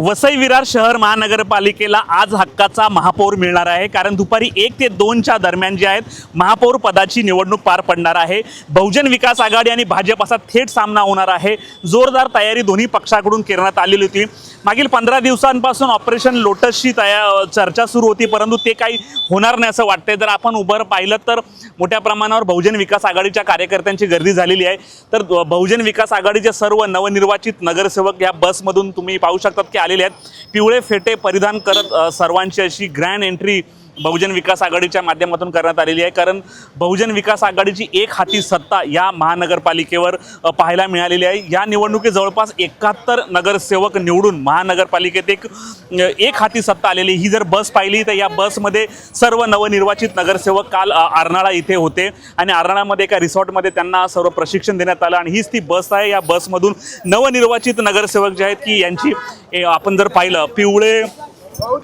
वसई विरार शहर महानगरपालिकेला आज हक्काचा महापौर मिळणार आहे. कारण दुपारी एक ते दोनच्या दरम्यान जे आहेत महापौर पदाची निवडणूक पार पडणार आहे. बहुजन विकास आघाडी आणि भाजप असा थेट सामना होणार आहे. जोरदार तयारी दोन्ही पक्षाकडून करण्यात आलेली होती. मागील पंधरा दिवसांपासून ऑपरेशन लोटसची तया चर्चा सुरू होती परंतु ते काही होणार नाही असं वाटतंय. जर आपण उभं पाहिलं तर मोठ्या प्रमाणावर बहुजन विकास आघाडीच्या कार्यकर्त्यांची गर्दी झालेली आहे. तर बहुजन विकास आघाडीचे सर्व नवनिर्वाचित नगरसेवक या बसमधून तुम्ही पाहू शकतात की आलेले आहेत. पिवळे फेटे परिधान करत सर्वांची अशी ग्रँड एंट्री बहुजन विकास आघाडीच्या माध्यमातून करण्यात आलेली आहे. कारण बहुजन विकास आघाडीची एक हाती सत्ता या महानगरपालिकेवर पाहायला मिळालेली आहे. या निवडणुकीत जवळपास एकाहत्तर नगरसेवक निवडून महानगरपालिकेत एक एक हाती सत्ता आलेली ही जर बस पाहिली तर या बसमध्ये सर्व नवनिर्वाचित नगरसेवक काल आरनाळा अर्नाळा इथे होते. आणि अर्नाळामध्ये एका रिसॉर्टमध्ये त्यांना सर्व प्रशिक्षण देण्यात आलं. आणि हीच ती बस आहे. या बसमधून नवनिर्वाचित नगरसेवक जे आहेत की यांची आपण जर पाहिलं पिवळे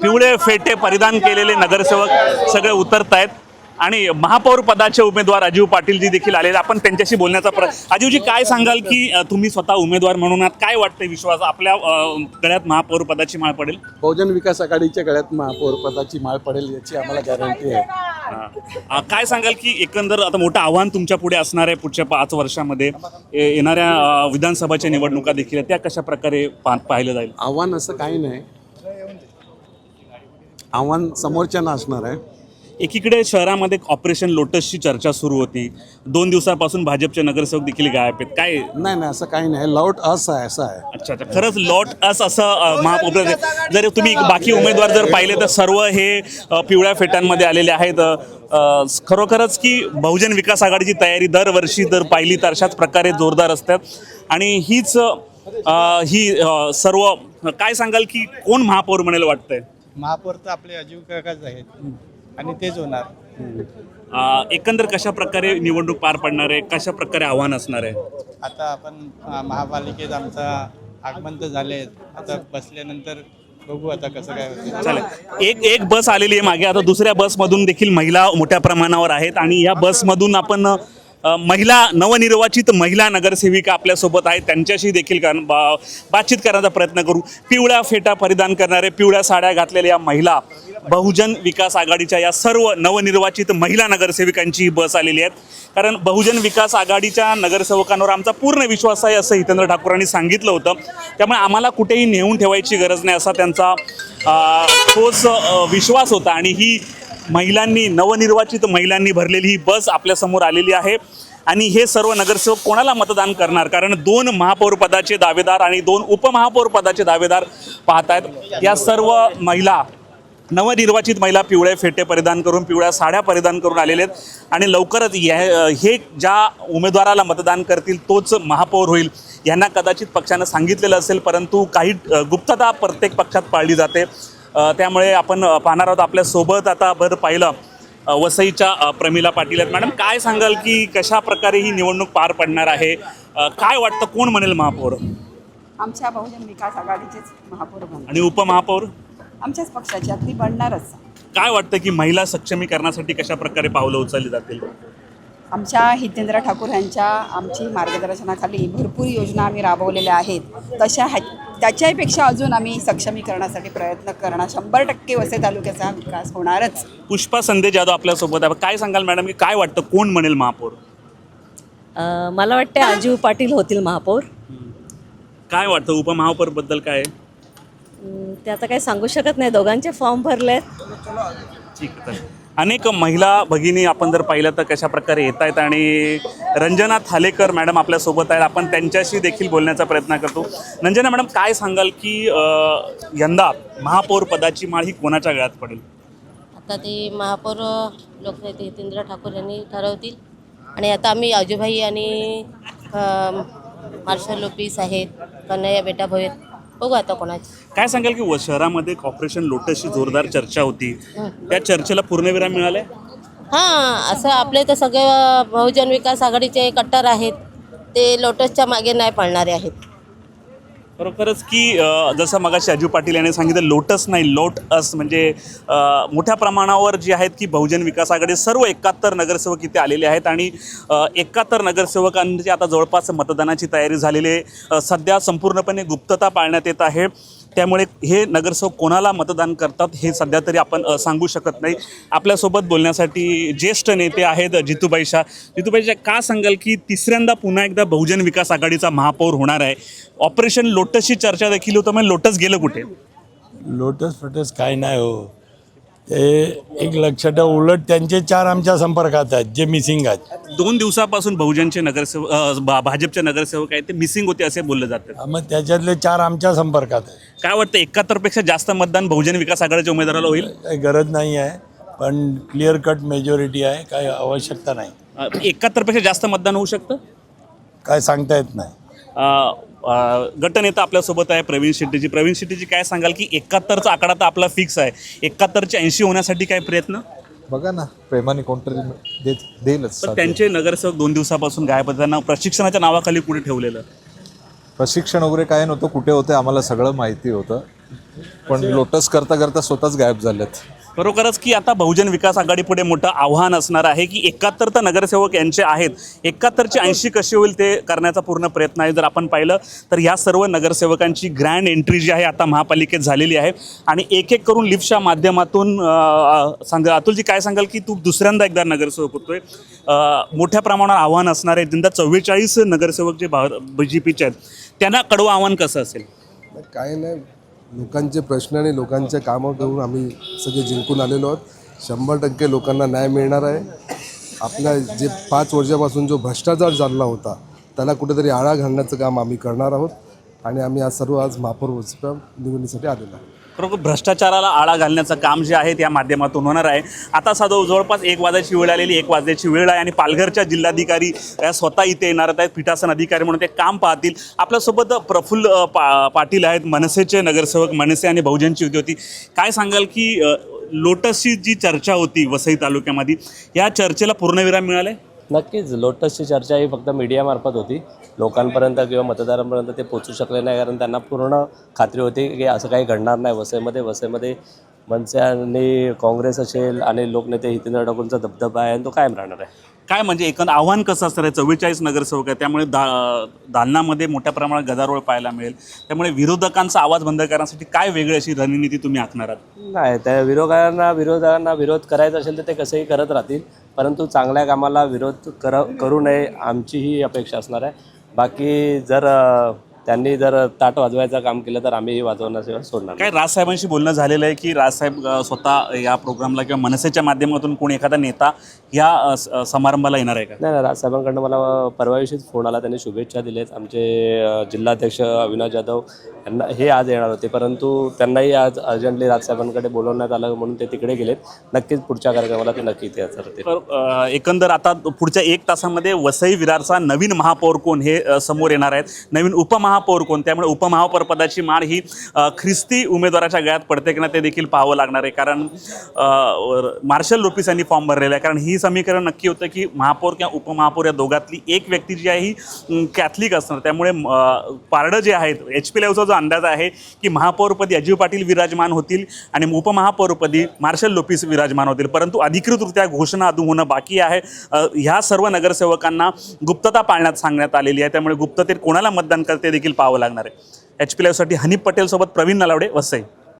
पिवळे फेटे परिधान केलेले नगरसेवक सगळे उतरत आहेत आणि महापौर पदाचे उमेदवार अजीव पाटीलजी देखील आलेले. आपण त्यांच्याशी बोलण्याचा प्र अजीवजी काय सांगाल की तुम्ही स्वतः उमेदवार म्हणून आहात? काय वाटतंय विश्वास? आपल्या गळ्यात महापौर पदाची माळ पडेल? बहुजन विकास आघाडीच्या गळ्यात महापौर पदाची माळ पडेल याची आम्हाला गॅरंटी आहे. काय सांगाल की एकंदर आता मोठं आव्हान तुमच्यापुढे असणार आहे पुढच्या पाच वर्षामध्ये. येणाऱ्या विधानसभाच्या निवडणुका देखील त्या कशा प्रकारे पाहिलं जाईल? आव्हान असं काही नाही. आव्हान समोरच्यांना असणार आहे. एकीकडे शहरामध्ये ऑपरेशन लोटसची चर्चा सुरू होती. दोन दिवसापासून भाजपचे नगरसेवक देखील गायब आहेत. काय? नाही नाही असं काही नाही. लॉट असं आहे असं आहे. अच्छा अच्छा. खरंच लॉट अस असं अ, महापौर जर तुम्ही बाकी उमेदवार जर पाहिले तर सर्व हे अ, पिवळ्या फेटांमध्ये आलेले आहेत. अ, खरोखरच की बहुजन विकास आघाडीची तयारी दरवर्षी जर पाहिली तर अशाच प्रकारे जोरदार असतात. आणि हीच अ, ही अ, सर्व काय सांगाल की कोण महापौर म्हणेल वाटतंय? महापौर तर आपले अजीव काकाच आहेत. आणि तेच होणार. एकंदर कशा प्रकारे निवडणूक पार पडणार आहे? कशा प्रकारे आव्हान असणार आहे? आता आपण अं, महापालिकेत आमचा आगमन तर झाले आता बसल्यानंतर बघू आता कसं काय होतं चालेल. एक एक बस आलेली आहे मागे. आता दुसऱ्या बसमधून देखील महिला मोठ्या प्रमाणावर आहेत आणि या बसमधून आपण महिला नवनिर्वाचित महिला नगरसेविका आपल्यासोबत आहेत. त्यांच्याशी देखील कर बा- बातचीत करण्याचा प्रयत्न करू. पिवळ्या फेटा परिधान करणारे पिवळ्या साड्या घातलेल्या या महिला बहुजन विकास आघाडीच्या या सर्व नवनिर्वाचित महिला नगरसेविकांची ही बस आलेली आहेत. कारण बहुजन विकास आघाडीच्या नगरसेवकांवर आमचा पूर्ण विश्वास आहे असं हितेंद्र ठाकूरांनी सांगितलं होतं. त्यामुळे आम्हाला कुठेही नेऊन ठेवायची गरज नाही असा त्यांचा तोच ठोस विश्वास होता. आणि ही महिलांनी नवनिर्वाचित महिलांनी भरलेली ही बस आपल्यासमोर आलेली आहे. आणि हे सर्व नगरसेवक कोणाला मतदान करणार? कारण दोन महापौरपदाचे दावेदार आणि दोन उपमहापौरपदाचे दावेदार पाहत आहेत या सर्व महिला नवनिर्वाचित महिला पिवळे फेटे परिधान करून पिवळ्या साड्या परिधान करून आलेले आहेत. आणि लवकरच या हे ज्या उमेदवाराला मतदान करतील तोच महापौर होईल. यांना कदाचित पक्षानं सांगितलेलं असेल परंतु काही गुप्तता प्रत्येक पक्षात पाळली जाते. त्यामुळे आपण पाहणार आहोत आपल्यासोबत आता बरं पाहिलं वसईच्या प्रमिला पाटील आहेत. मॅडम काय सांगाल की कशा प्रकारे ही निवडणूक पार पडणार आहे? काय वाटतं कोण म्हणेल महापौर? आमच्या बहुजन विकास आघाडीचेच महापौर आणि उपमहापौर? आमच्याच पक्षाची अगदी बनणारच. काय वाटतं की महिला सक्षमीकरणासाठी कशा प्रकारे पावलं उचलली जातील? आमच्या हितेंद्र ठाकूर यांच्या आमची मार्गदर्शनाखाली भरपूर योजना आम्ही राबवलेल्या आहेत. तशा ह्या त्याच्यापेक्षा अजून आम्ही सक्षमीकरणासाठी प्रयत्न करणार. शंभर टक्के वसे तालुक्याचा विकास होणारच. पुष्पा संदेश जाधव आपल्यासोबत आहे. काय सांगाल मॅडम की काय वाटतं कोण म्हणेल महापौर? अ, मला वाटते अजीव पाटील होतील महापौर. काय वाटतं उपमहापौरबद्दल काय? अम, ते आता काही सांगू शकत नाही. दोघांचे फॉर्म भरलेत. ठीक आहे अनेक महिला भगिनी आपण जर पाहिलं तर कशा प्रकारे येत आहेत आणि रंजना थालेकर मॅडम आपल्यासोबत आहेत. आपण त्यांच्याशी देखील बोलण्याचा प्रयत्न करतो. रंजना मॅडम काय सांगाल की यंदा महापौर पदाची माळ ही कोणाच्या गळ्यात पडेल? आता ते महापौर लोकनेते हितेंद्र ठाकूर यांनी ठरवतील. आणि आता आम्ही आजूभाई आणि मार्शल ऑफिस आहेत कन्हैया बेटा भोईर. बघू आता कोणाची. काय सांगाल की व- शहरामध्ये ऑपरेशन लोटसची जोरदार चर्चा होती. त्या चर्चेला पूर्णविराम मिळालाय? हां असं आपले तर सगळे बहुजन विकास आघाडीचे कट्टर आहेत. ते लोटसच्या मागे नाही पळणारे आहेत. खरोखरच की जसं मगाशी अजू पाटील यांनी सांगितलं लोटस नाही लोट अस म्हणजे मोठ्या प्रमाणावर जे आहेत की बहुजन विकास आघाडी सर्व एकाहत्तर नगरसेवक इथे आलेले आहेत आणि एकाहत्तर नगरसेवकांची आता जवळपास मतदानाची तयारी झालेली आहे. सध्या संपूर्णपणे गुप्तता पाळण्यात येत आहे. त्यामुळे हे नगरसेवक कोणाला मतदान करतात हे सध्या तरी आपण सांगू शकत नाही. आपल्यासोबत बोलण्यासाठी ज्येष्ठ नेते आहेत जितूबाई शाह. जितूबाई शाह का सांगाल की तिसऱ्यांदा पुन्हा एकदा बहुजन विकास आघाडीचा महापौर होणार आहे. ऑपरेशन लोटसची चर्चा देखील होतं मग लोटस गेलं कुठे? लोटस फटस काय नाही हो. ते एक लक्षात ठेवा, उलट त्यांचे चार आमच्या संपर्कात आहेत जे मिसिंग आहेत. दोन दिवसापासून बहुजनचे नगरसेवक अ, भा- भाजपचे नगरसेवक आहेत ते मिसिंग होते असे बोललं जातं मग त्याच्यातले चार आमच्या संपर्कात आहेत. काय वाटतं एकाहत्तरपेक्षा जास्त मतदान बहुजन विकास आघाडीच्या उमेदवाराला होईल? काही गरज नाही आहे पण क्लिअर कट मेजॉरिटी आहे काही आवश्यकता नाही. एकाहत्तरपेक्षा जास्त मतदान होऊ शकतं? काय सांगता येत नाही. गटनेता आपल्यासोबत आहे प्रवीण शेट्टीजी. प्रवीण शेट्टीजी काय सांगाल की एकाहत्तरचा आकडा तर आपला फिक्स आहे. एकाहत्तरचे ऐंशी होण्यासाठी काय प्रयत्न? बघा ना प्रेमाने कोणतरी देत देईलच पण. त्यांचे नगरसेवक दोन दिवसापासून गायब. त्यांना प्रशिक्षणाच्या नावाखाली कुठे ठेवलेलं? प्रशिक्षण वगैरे काय नव्हतं कुठे होते आम्हाला सगळं माहिती होतं. पण लोटस करता करता स्वतःच गायब झालेत. खरोखरच की आता बहुजन विकास आघाडी पुढे मोठं आव्हान असणार आहे की एकाहत्तर तर नगरसेवक यांचे आहेत. एकाहत्तरचे ऐंशी कसे होईल ते करण्याचा पूर्ण प्रयत्न आहे. जर आपण पाहिलं तर ह्या सर्व नगरसेवकांची ग्रँड एंट्री जी आहे आता महापालिकेत झालेली आहे. आणि एक एक करून लिफ्टच्या माध्यमातून सांगा अतुलजी काय सांगाल की तू दुसऱ्यांदा एकदा नगरसेवक होतोय. मोठ्या प्रमाणावर आव्हान असणार आहे. यंदा चव्वेचाळीस नगरसेवक जे बी जे पीचे आहेत त्यांना कडवं आव्हान कसं असेल? काय नाही. लोकांचे प्रश्न आणि लोकांचे कामं करून आम्ही सगळे जिंकून आलेलो आहोत. शंभर टक्के लोकांना न्याय मिळणार आहे. आपल्या जे पाच वर्षापासून जो भ्रष्टाचार चालला होता त्याला कुठेतरी आळा घालण्याचं काम आम्ही करणार आहोत. आणि आम्ही आज सर्व आज महापौर निवडणुकीसाठी आलेलो आहोत. बरोबर भ्रष्टाचाराला आळा घालण्याचं काम जे आहे त्या माध्यमातून होणार आहे. आता साधव जवळपास एक वाजायची वेळ आलेली एक वाजण्याची वेळ आहे आणि पालघरच्या जिल्हाधिकारी या स्वतः इथे येणार आहेत पीठासन अधिकारी म्हणून ते काम पाहतील. आपल्यासोबत प्रफुल्ल पा पाटील आहेत मनसेचे नगरसेवक मनसे आणि बहुजनची होती होती. काय सांगाल की लोटसची जी चर्चा होती वसई तालुक्यामध्ये या चर्चेला पूर्णविराम मिळाला आहे नक्कीच. लोटसची चर्चा ही फक्त मीडियामार्फत होती. लोकांपर्यंत किंवा मतदारांपर्यंत ते पोचू शकले नाही कारण त्यांना पूर्ण खात्री होती की असं काही घडणार नाही. वसईमध्ये वसईमध्ये मनसे आणि काँग्रेस असेल आणि लोकनेते हितेंद्र ठाकूरचा दबदबा आहे आणि तो कायम राहणार आहे. काय म्हणजे एकंद आव्हान कसं असणार आहे चव्वेचाळीस नगरसेवक आहे त्यामुळे दा दालनामध्ये मोठ्या प्रमाणात गदारोळ पाहायला मिळेल. त्यामुळे विरोधकांचा आवाज बंद करण्यासाठी काय वेगळी अशी रणनीती तुम्ही आखणार आहात? नाही त्या विरोधकांना विरोधकांना विरोध करायचा असेल तर ते कसंही करत राहतील परंतु चांगल्या कामाला विरोध कर करू नये आमची ही अपेक्षा असणार आहे. बाकी जर त्यांनी जर ताट वाजवायचं काम केलं तर आम्हीही वाजवण्याशिवाय सोडणार. काय राजसाहेबांशी बोलणं झालेलं आहे की राजसाहेब अ, स्वतः या प्रोग्रामला किंवा मनसेच्या माध्यमातून कोणी एखादा नेता या अ, स- अ, समारंभाला येणार आहे का? नाही नाही राजसाहेबांकडनं मला परवा दिवशीच फोन आला. त्यांनी शुभेच्छा दिलेत. आमचे अ, जिल्हाध्यक्ष अविनाश जाधव यांना हे आज येणार होते. परंतु त्यांनाही आज अर्जंटली राजसाहेबांकडे बोलवण्यात आलं म्हणून ते तिकडे गेलेत. नक्कीच पुढच्या कार्यक्रमाला ते नक्की ते तर एकंदर आता पुढच्या एक तासामध्ये वसई विरारचा नवीन महापौर कोण हे समोर येणार आहेत. नवीन उपमहापौर कोण? त्यामुळे उपमहापौर पदाची माळ ही ख्रिस्ती उमेदवाराच्या गळ्यात पडते की ना ते देखील पाहावं लागणार आहे. कारण मार्शल लोपिस यांनी फॉर्म भरलेला आहे. कारण ही समीकरण नक्की होतं की महापौर किंवा उपमहापौर या दोघातली एक व्यक्ती जी आहे ही कॅथलिक असणार. त्यामुळे पारडं जे आहेत एच पी लेवचा जो अंदाज आहे की महापौरपदी अजीव पाटील विराजमान होतील आणि उपमहापौरपदी मार्शल लोपीस विराजमान होतील. परंतु अधिकृतरित्या घोषणा अजून होणं बाकी आहे. ह्या सर्व नगरसेवकांना गुप्तता पाळण्यात सांगण्यात आलेली आहे. त्यामुळे गुप्ततेत कोणाला मतदान करते देखील पाहावं लागणार आहे. एच पी लाईव्हसाठी हनीफ पटेलसोबत प्रवीण नलावडे वसई.